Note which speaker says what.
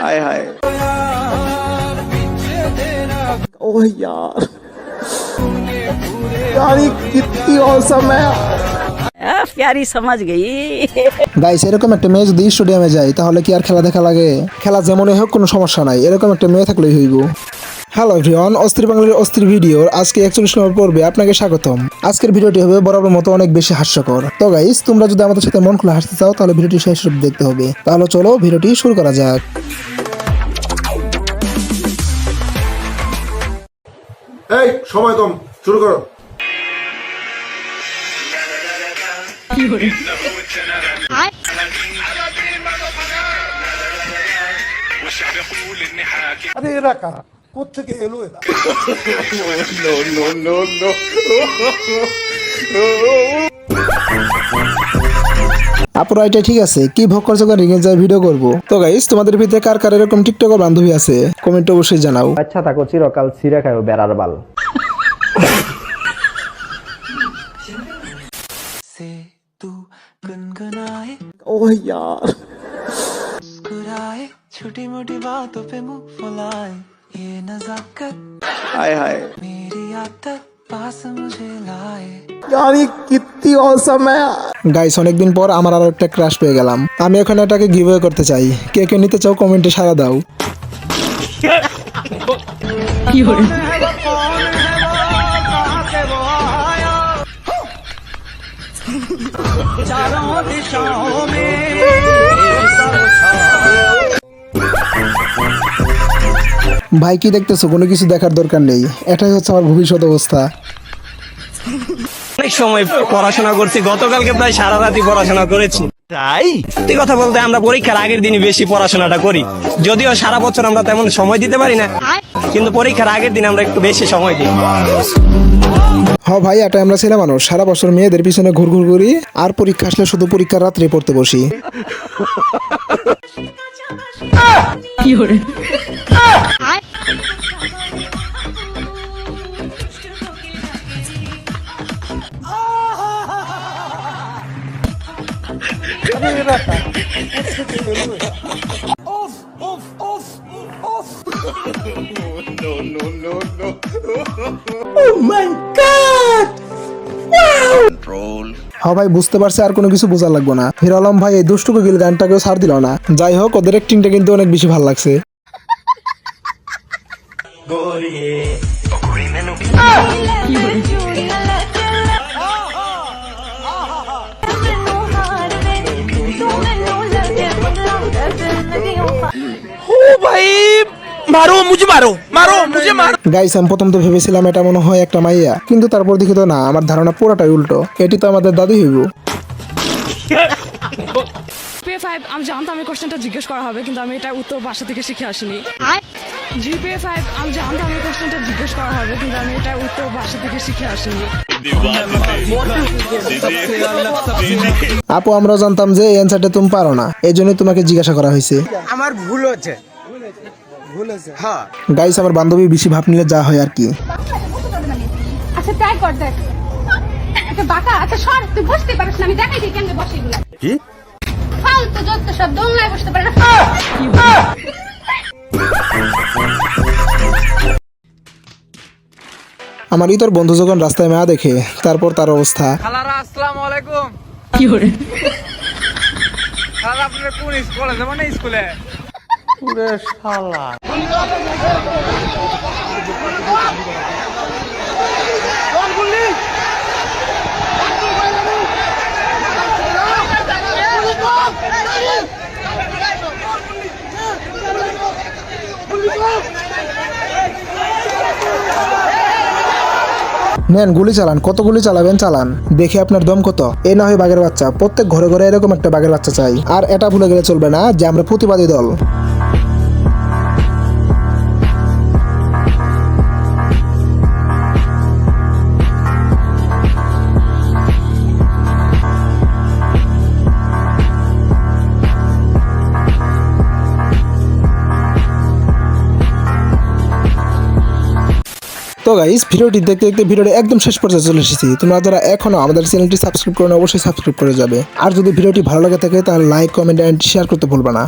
Speaker 1: हाय हाय ओह यार यार ये कितनी औसम है
Speaker 2: आ, प्यारी समझ गई
Speaker 3: গাইস এরকম একটা মেয়ে যদি স্টেডিয়ামে যায় তাহলে কি আর খেলা দেখা লাগে খেলা যেমনই হোক কোনো সমস্যা নাই এরকম একটা মেয়ে থাকলেই হইব হ্যালো এভরিওয়ান অস্থির বাংলার অস্থির ভিডিওর আজকে একচল্লিশ নম্বর পর্বে আপনাকে স্বাগতম। আজকের ভিডিওটি হবে বরাবর মতো অনেক বেশি হাস্যকর। তো গাইস তোমরা যদি আমাদের সাথে মন খুলে হাসতে চাও তাহলে ভিডিওটি শেষ অবধি দেখতে হবে। তাহলে চলো ভিডিওটি শুরু করা যাক।
Speaker 4: এই সময় কম শুরু করো।
Speaker 5: আরে এরা কারা? কোথেকে এলো এরা
Speaker 3: আপুরা এটা ঠিক আছে কি ভোগ করছো রিঙে যায় ভিডিও করব তো গাইস তোমাদের ভিতরে কার কার এরকম টিকটকার বান্ধবী আছে কমেন্ট অবশ্যই জানাও
Speaker 6: আচ্ছা থাকো চিরকাল ছিঁড়ে খাও বেড়ার বাল
Speaker 1: ओह यार
Speaker 7: मुस्कुराए छोटी मोटी बातों पे मुंह फुलाए ये नजाकत
Speaker 1: हाय हाय
Speaker 7: मेरी आदत पास मुझे लाए
Speaker 1: यार ये कितनी औसम है
Speaker 3: গাইস অনেকদিন পর আমার আরো একটা ক্রাশ পেয়ে গেলাম আমি এখন এটাকে গিভ করতে চাই কে কে নিতে চাও কমেন্টে সারা দাও ভাই কি দেখতেছো? কোনো কিছু দেখার দরকার নেই। এটাই হচ্ছে আমার ভবিষ্যৎ অবস্থা।
Speaker 8: অনেক সময় পড়াশোনা করছি গতকালকে প্রায় সারা রাতি পড়াশোনা করেছি। তাই? সত্যি কথা বলতে আমরা পরীক্ষার আগের দিনই বেশি পড়াশোনাটা করি। যদিও সারা বছর আমরা তেমন সময় দিতে পারি না কিন্তু পরীক্ষার আগের দিন আমরা একটু বেশি সময় দিই।
Speaker 3: হ ভাই এটা আমরা ছেলে মানুষ। সারা বছর মেয়েদের পিছনে ঘুরঘুর করি আর পরীক্ষা আসলে শুধু পরীক্ষার রাত্রে পড়তে বসি। হ ভাই, বুঝতে পারছি, আর কোনো কিছু বোঝা লাগবে না। হির আলম ভাই, এই দুষ্টু কোকিল গানটাকেও ছাড় দিল না। যাই হোক, ওদের অ্যাক্টিংটা কিন্তু অনেক বেশি ভালো লাগছে।
Speaker 8: মারো মুঝে মারো মারো মুঝে মারো।
Speaker 3: গাইস আমি প্রথম তো ভেবেছিলাম এটা মনে হয় একটা মাইয়া কিন্তু তারপর দেখি তো না আমার ধারণা পুরোটাই উল্টো। এটি তো আমাদের দাদি হইব
Speaker 9: জিপিএ ফাইভ আমি জানতাম এই কোশ্চেনটা জিজ্ঞেস করা হবে কিন্তু আমি এটা উত্তর বাসা থেকে শিখে আসিনি। জিপিএ ফাইভ আমি জানতাম এই কোশ্চেনটা জিজ্ঞেস করা হবে কিন্তু আমি এটা উত্তর বাসা থেকে শিখে আসিনি।
Speaker 3: আপু আমরা জানতাম যে এই অ্যান্সারটা তুমি পারো না। এই জন্যই তোমাকে জিজ্ঞাসা করা হয়েছে।
Speaker 8: আমার ভুল হচ্ছে।
Speaker 3: গাইস আমার বান্ধবী বেশি ভাব নিলে যা হয় আর কি।
Speaker 10: আচ্ছা ট্রাই কর দেখ। আচ্ছা বাঁকা আচ্ছা সর তুই বসতে পারিস না আমি দেখাই দিই কেমনে বসে এগুলো। কি? ফালতু যত সব দোলনায় বসতে পারে না।
Speaker 3: আমারই তোর বন্ধু যখন রাস্তায় মেয়া দেখে তারপর তার অবস্থা।
Speaker 8: খালারা আসসালামু আলাইকুম।
Speaker 9: কি করে?
Speaker 8: খালা আপনার কোন স্কুলে? যাবেন না স্কুলে?
Speaker 3: নেন, গুলি চালান। কত গুলি চালাবেন? চালান। দেখে আপনার দম কত। এ না হয় বাঘের বাচ্চা। প্রত্যেক ঘরে ঘরে এরকম একটা বাঘের বাচ্চা চাই। আর এটা ভুলে গেলে চলবে না যে আমরা প্রতিবাদী দল। তো গাইস ভিডিওটি দেখতে দেখতে ভিডিওটি একদম শেষ পর্যায়ে চলে এসেছি। তোমরা যারা এখনও আমাদের চ্যানেলটি সাবস্ক্রাইব করো অবশ্যই সাবস্ক্রাইব করে যাবে। আর যদি ভিডিওটি ভালো লাগে থাকে, তাহলে লাইক কমেন্ট এন্ড শেয়ার করতে ভুলবে না।